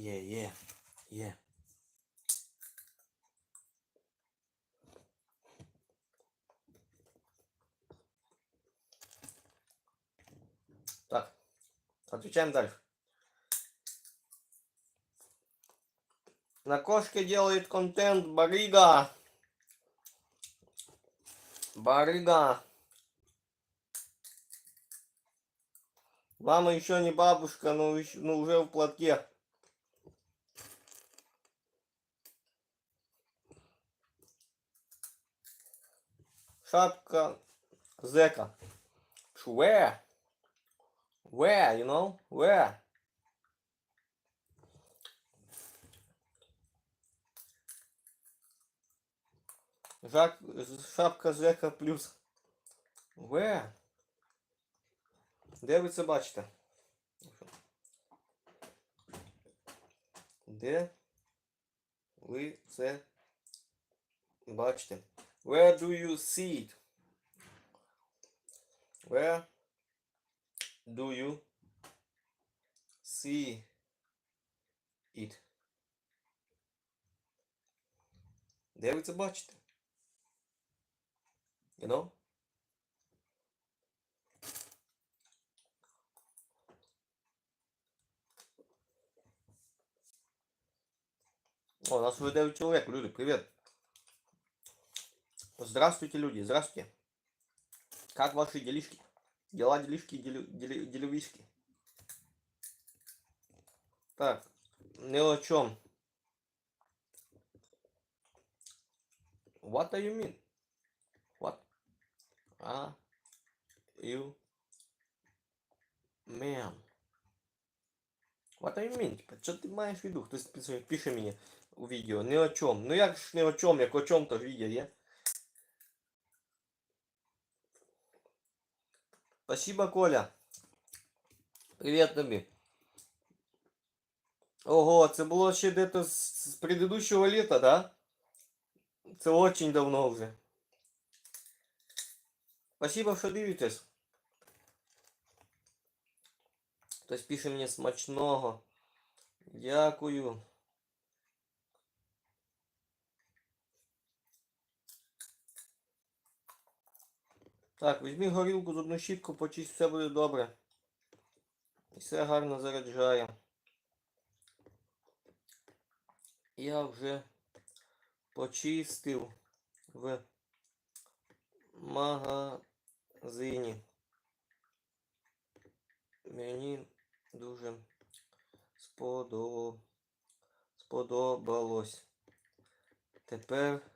Є, є, є. Так, отвечаем дальше. На кошке делает контент Барига. Барыга. Мама еще не бабушка, но, ещё- но уже в платке. Шапка зека. Where? Where, you know? Where? Жак, шапка зека плюс. Where? Де ви це бачите? Де ви це бачите? Where do you see it? Where do you see it? Де ви це бачите? You know? О, у нас уже 9 человек, люди, привет. Здравствуйте, люди, здравствуйте. Как ваши делишки? Дела, делишки, делю, делю, делювишки. Так, ни о чем. What do you mean? What? А? You? Man. What do you mean? Типа, що ти маєш в виду? Хтось пише, пише мені у відео. Ні о чому. Ну як ж не о чому, як о чому то ж відео є. Спасибо, Коля. Привет тобі. Ого, це було ще дето з, з предыдущего літа, да? Це очень давно вже. Спасибо, що дивитесь. Хтось пише мені смачного. Дякую. Так, візьми горілку з одну щітку, почисть, все буде добре. І все гарно заряджає. Я вже почистив в магазині. Мені дуже сподобалось. Тепер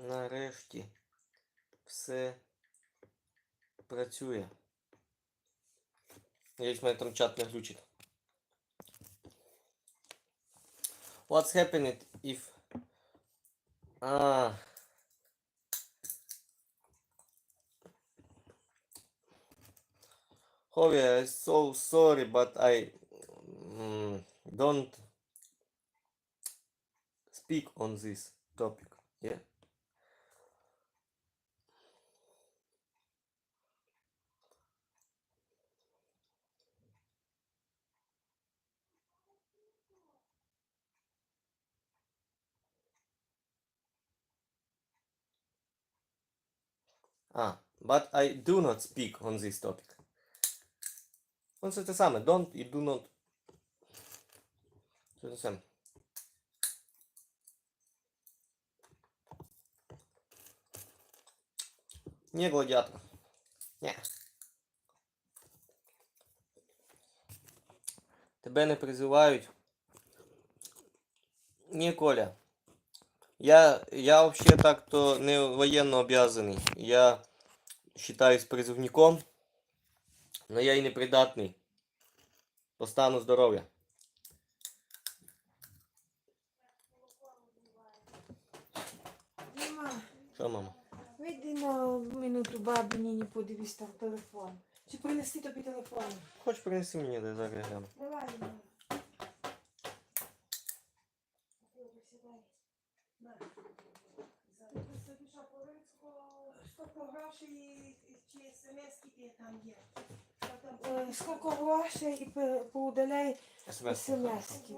нарешті все працює. Надіюсь, мене там чат не глючить. What's happening if... А... Howie, I'm so sorry, but I mm, don't speak on this topic. Yeah. Ah, but I do not speak on this topic. Ну, це те саме. Don't і do not. Це те саме. Не гладіатор. Ні. Тебе не призивають. Ні, Коля. Я, я вообще так-то не военно обязанный. Я считаюсь призывником, но я и не придатный по стану здоров'я. Діма, Що, мама? вийди на минуту бабі Ніні подивись там телефон. Чи принести тобі телефон? Хоч принеси мені, де зараз я гляну. Давай. Ніна. Грошей чи смс там є? Що там е, скільки грошей і пе- поудаляй СМС. смс-ки.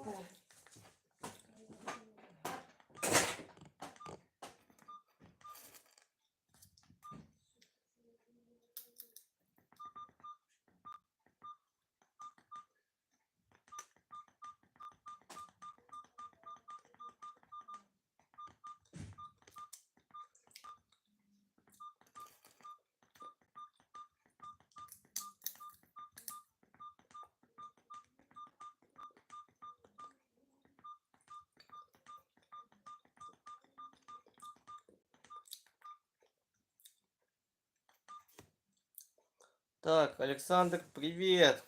Так, Александр, привет.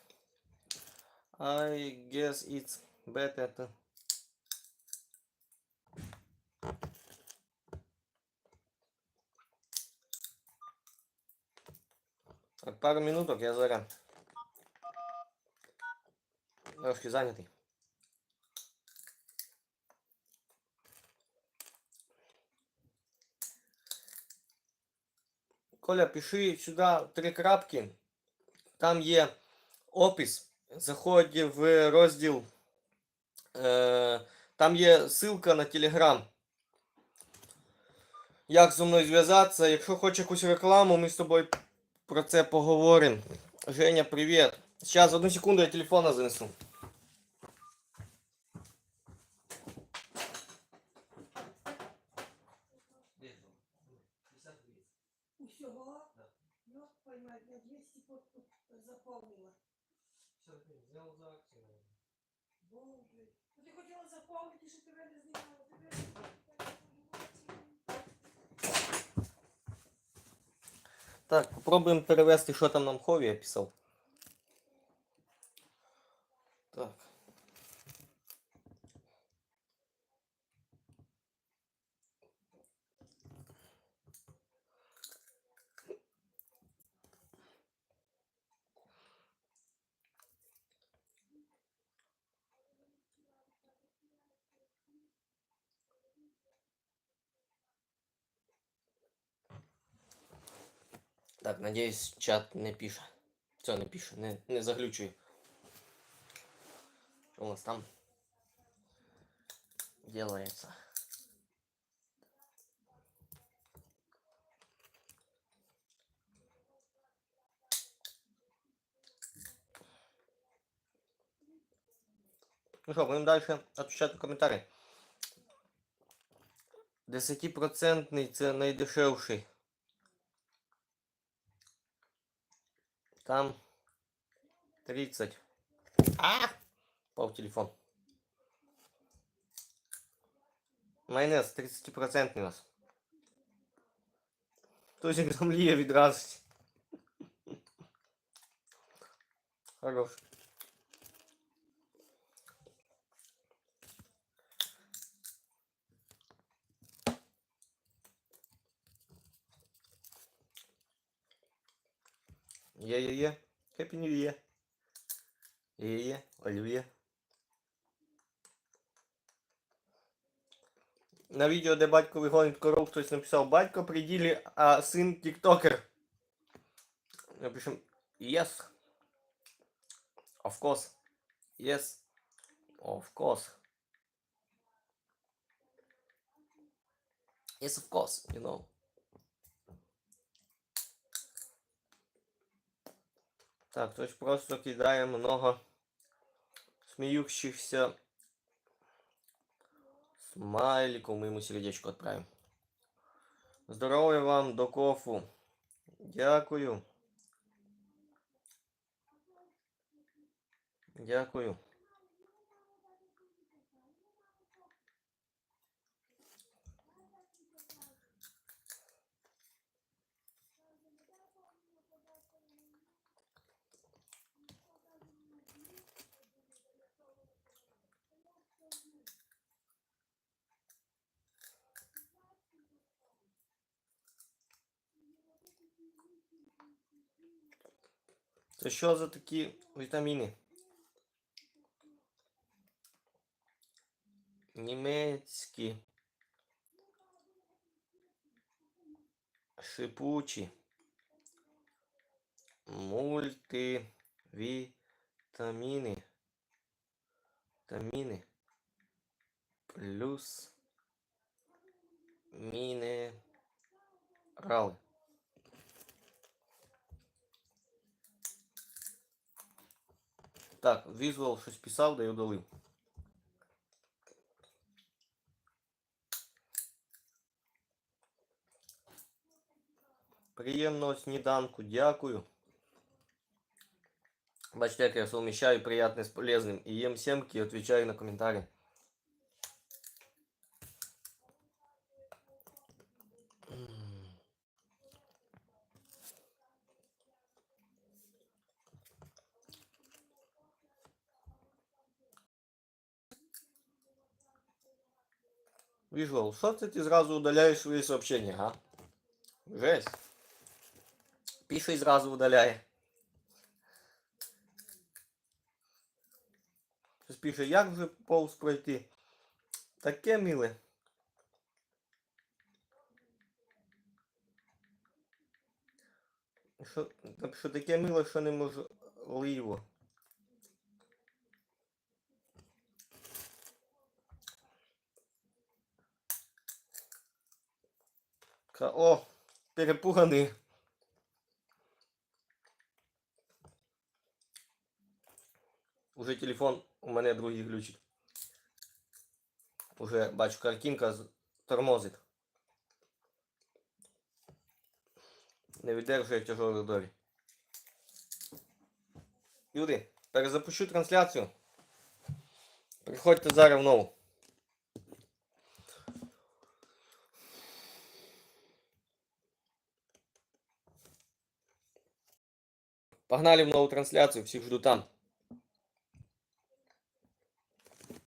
I guess it's better to... Так, пару минуток, я зараз. Трошки зайнятий. Коля, пиши сюди три крапки. Там є опис. Заходь в розділ. Е, там є ссылка на Telegram. Як зі мною зв'язатися? Якщо хочеш якусь рекламу, ми з тобою про це поговоримо. Женя, привіт. Зараз, одну секунду, я телефона занесу. Боже. Ну ти хотіла заповнити, що тебе не знімала. Тебе Так, попробуємо перевести, що там нам Хові писав. Так, надеюсь, чат не пише. Все, не пише, не, не заглючує. Що у нас там делается? Ну що, будемо далі відповідати коментарі. 10% це найдешевший. Там 30. А! Пав телефон. Майонез 30% у нас. Тозик там ліє відразу. Хорош. Є-є-є. Happy New Year. Є-є-є. Олів'є. На відео, де батько вигонить коров, хтось написав батько при ділі, а син тіктокер. Напишем yes. Of course. Yes. Of course. Yes, of course, you know. Так, хтось просто кидає много сміючихся смайликов. Мы ему сердечко отправим. Здоров'я вам до кофу. Дякую. Дякую. Це що за такі вітаміни? Німецькі. Шипучі. Мульти. Вітаміни. Вітаміни. Плюс мінерали. Так, візуал щось писав, да й удалив. Приємного сніданку, дякую. Бачите, як я совмещаю приятне з полезным. І їм семки и отвечаю на комментарии. Вижу, що це ти зразу удаляєш свої сообщения, а? Жесть. Пише і зразу удаляє. Хтось пише, як вже повз пройти? Таке миле. Що, що таке миле, що неможливо. О, перепуганий. Уже телефон у мене другий глючить. Уже бачу, картинка тормозить. Не видержує тяжелий ударі. Люди, перезапущу трансляцію. Приходьте зараз в нову. Погнали в нову трансляцію, всіх жду там.